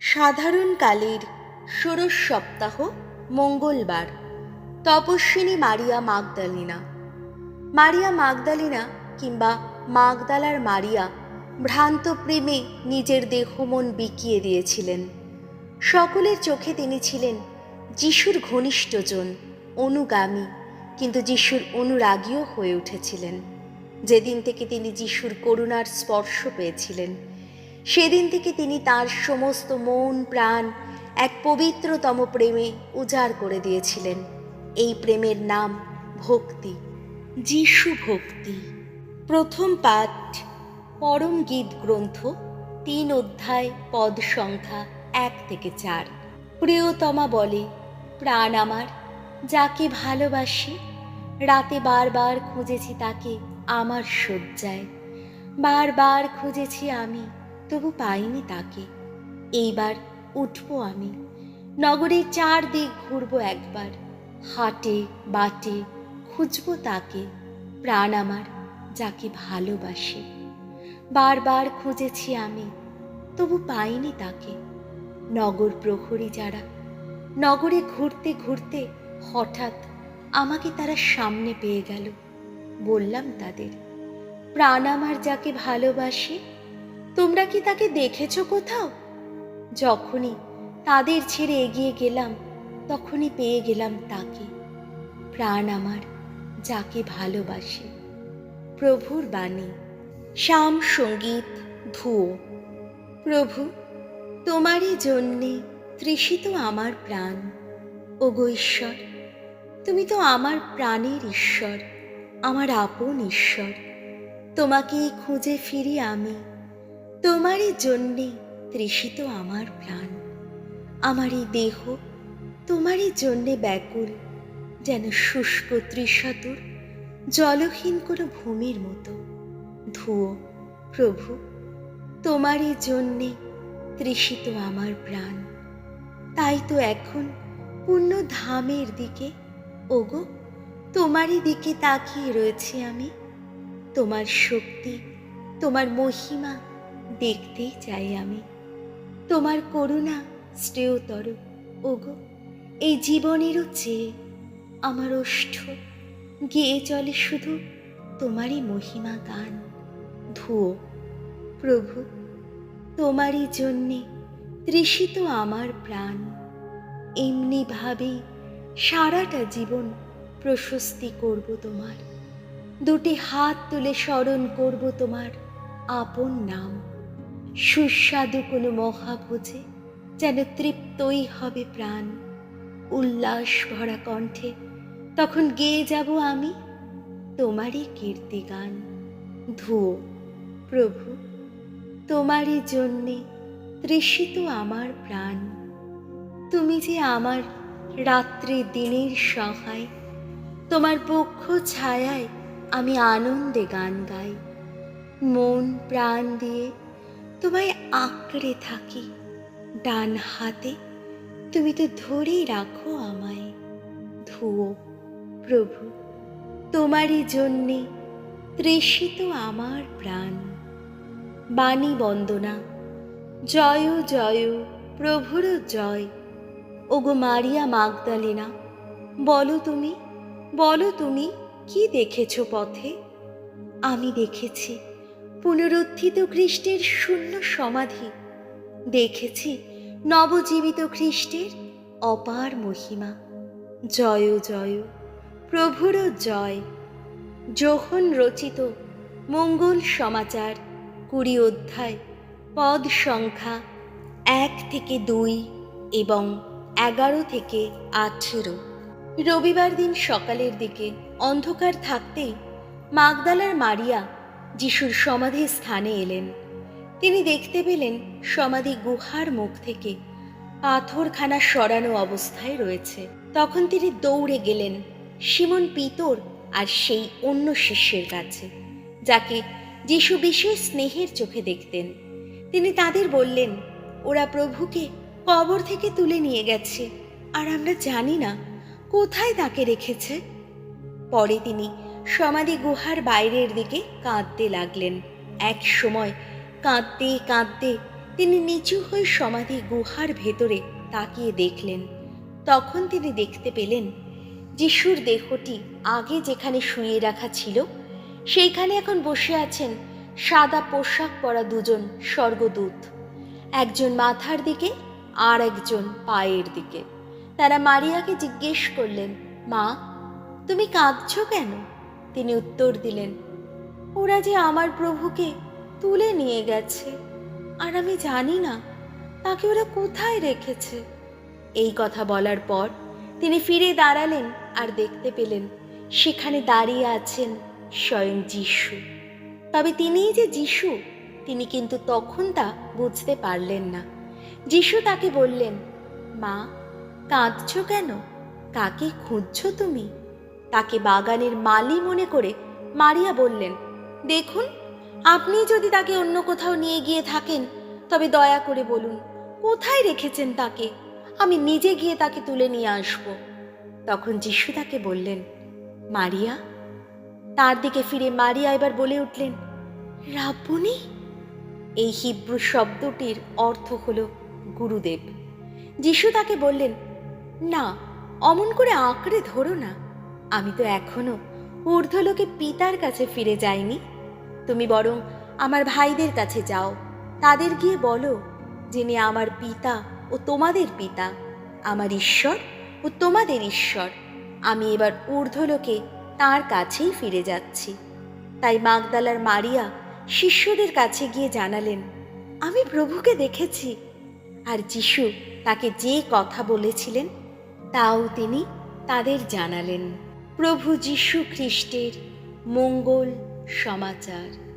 সাধারণকালের ষোড়শ সপ্তাহ মঙ্গলবার। তপস্বিনী মারিয়া মাগদালিনা। মারিয়া মাগদালিনা কিংবা মাগদালার মারিয়া ভ্রান্ত প্রেমে নিজের দেহ মন বিকিয়ে দিয়েছিলেন। সকলের চোখে তিনি ছিলেন যিশুর ঘনিষ্ঠজন, অনুগামী, কিন্তু যিশুর অনুরাগীও হয়ে উঠেছিলেন। যেদিন থেকে তিনি যিশুর করুণার স্পর্শ পেয়েছিলেন সেদিন থেকে তিনি তার সমস্ত মন, প্রাণ এক পবিত্রতম প্রেমে উজাড় করে দিয়েছিলেন। এই প্রেমের নাম ভক্তি, যিশু ভক্তি। প্রথম পাঠ, পরম গীত গ্রন্থ, তিন অধ্যায়, পদ সংখ্যা এক থেকে চার। প্রিয়তমা বলে, প্রাণ আমার, যাকে ভালোবাসি, রাতে বারবার খুঁজেছি তাকে আমার শয্যায়। বারবার খুঁজেছি আমি তবু পাইনি তাকে। এইবার উঠবো আমি। নগরের চারদিক ঘুরবো একবার। হাটে, বাটে খুঁজবো তাকে। প্রাণ আমার যাকে ভালোবাসে। বারবার খুঁজেছি আমি, তবু পাইনি তাকে। নগর প্রহরী যারা, নগরে ঘুরতে ঘুরতে হঠাৎ আমাকে তারা সামনে পেয়ে গেল। বললাম তাদের, প্রাণ আমার যাকে ভালোবাসে তোমরা কি তাকে দেখেছ কোথাও? যখনই তাদের ছেড়ে এগিয়ে গেলাম, তখনই পেয়ে গেলাম তাকে। প্রাণ আমার, যাকে ভালোবাসে। প্রভুর বাণী। শ্যাম সংগীত, ধুয়ো। প্রভু, তোমারই জন্যে তৃষিত আমার প্রাণ। ওগো ঈশ্বর, তুমি তো আমার প্রাণের ঈশ্বর, আমার আপন ঈশ্বর। তোমাকেই খুঁজে ফিরি আমি। তোমারই জন্যে তৃষিত আমার প্রাণ। আমার এই দেহ তোমারই জন্যে ব্যাকুল, যেন শুষ্ক তৃষাতুর জলহীন কোনো ভূমির মতো। ধুয়ো প্রভু, তোমারই জন্যে তৃষিত আমার প্রাণ। তাই তো এখন পূর্ণ ধামের দিকে, ওগো, তোমারই দিকে তাকিয়ে রয়েছি আমি। তোমার শক্তি, তোমার মহিমা দেখতেই চাই আমি। তোমার করুণা শ্রেয়তর ওগো, এই জীবনেরও চেয়ে আমার ওষ্ঠ গেয়ে চলে শুধু তোমারই মহিমা গান। ধুয়ো, প্রভু, তোমারই জন্যে তৃষিত আমার প্রাণ। এমনিভাবেই সারাটা জীবন প্রশস্তি করব তোমার। দুটি হাত তুলে স্মরণ করব তোমার আপন নাম। সুস্বাদু কোনো মহাভোজে যেন তৃপ্তই হবে প্রাণ। উল্লাস ভরা কণ্ঠে তখন গেয়ে যাব আমি তোমারই কীর্তিগান। ধুয়ো প্রভু, তোমারই জন্যে তৃষিত আমার প্রাণ। তুমি যে আমার রাত্রি দিনের সহায়, তোমার বক্ষ ছায়ায় আমি আনন্দে গান গাই। মন প্রাণ দিয়ে তোমায় আঁকড়ে থাকি, ডান হাতে। তুমি তো ধরেই রাখো আমায়। ধুয়ো, প্রভু, তোমারই জন্যে তৃষিত আমার প্রাণ। বাণী বন্দনা, জয় জয়, প্রভুর জয়। ওগো মারিয়া মাগদালিনা, বলো তুমি বলো তুমি কি দেখেছ পথে? আমি দেখেছি পুনরুত্থিত খ্রিস্টের শূন্য সমাধি। দেখেছি নবজীবিত খ্রিস্টের অপার মহিমা। জয় জয়, প্রভুর জয়। যোহন রচিত মঙ্গল সমাচার, কুড়ি অধ্যায়, পদ সংখ্যা এক থেকে দুই এবং এগারো থেকে আঠেরো। রবিবার দিন সকালের দিকে অন্ধকার থাকতেই মাগদালার মারিয়া যিশুর সমাধি স্থানে এলেন। তিনি দেখতে পেলেন সমাধি গুহার মুখ থেকে পাথরখানা সরানো অবস্থায় রয়েছে। তখন তিনি দৌড়ে গেলেন সিমন পিতর আর সেই অন্য শিষ্যের কাছে, যাকে যিশু বিশেষ স্নেহের চোখে দেখতেন। তিনি তাদের বললেন, ওরা প্রভুকে কবর থেকে তুলে নিয়ে গেছে, আর আমরা জানি না কোথায় তাকে রেখেছে। পরে তিনি সমাধি গুহার বাইরের দিকে কাঁদতে লাগলেন। এক সময় কাঁদতে কাঁদতে তিনি নিচু হয়ে সমাধি গুহার ভেতরে তাকিয়ে দেখলেন। তখন তিনি দেখতে পেলেন যিশুর দেহটি আগে যেখানে শুয়ে রাখা ছিল, সেইখানে এখন বসে আছেন সাদা পোশাক পরা দুজন স্বর্গদূত। একজন মাথার দিকে আর একজন পায়ের দিকে। তারা মারিয়াকে জিজ্ঞেস করলেন, মা, তুমি কাঁদছ কেন? তিনি উত্তর দিলেন, ওরা যে আমার প্রভুকে তুলে নিয়ে গেছে, আর আমি জানি না তাকে ওরা কোথায় রেখেছে এই কথা বলার পর তিনি ফিরে দাঁড়ালেন আর দেখতে পেলেন সেখানে দাঁড়িয়ে আছেন স্বয়ং যিশু। তবে তিনিই যে যিশু, তিনি কিন্তু তখন তা বুঝতে পারলেন না। যিশু তাকে বললেন, মা, কাঁদছ কেন? কাকে খুঁজছ তুমি? তাকে বাগানের মালি মনে করে মারিয়া বললেন, দেখুন, আপনি যদি তাকে অন্য কোথাও নিয়ে গিয়ে থাকেন, তবে দয়া করে বলুন, কোথায় রেখেছেন তাকে? আমি নিজে গিয়ে তাকে তুলে নিয়ে আসব। তখন যিশু তাকে বললেন, মারিয়া? তার দিকে ফিরে মারিয়া এবার বলে উঠলেন রাবণী এই হিব্রু শব্দটির অর্থ হল গুরুদেব। যিশু তাকে বললেন, না, অমন করে আঁকড়ে ধরো না। আমি তো এখনও ঊর্ধ্বলোকে পিতার কাছে ফিরে যাইনি। তুমি বরং আমার ভাইদের কাছে যাও। তাদের গিয়ে বলো, যিনি আমার পিতা ও তোমাদের পিতা, আমার ঈশ্বর ও তোমাদের ঈশ্বর, আমি এবার ঊর্ধ্বলোকে তার কাছেই ফিরে যাচ্ছি। তাই মাগদালার মারিয়া শিষ্যদের কাছে গিয়ে জানালেন, আমি প্রভুকে দেখেছি। আর যিশু তাকে যে কথা বলেছিলেন, তাও তিনি তাদের জানালেন। প্রভু যীশু খ্রিস্টের মঙ্গল সমাচার।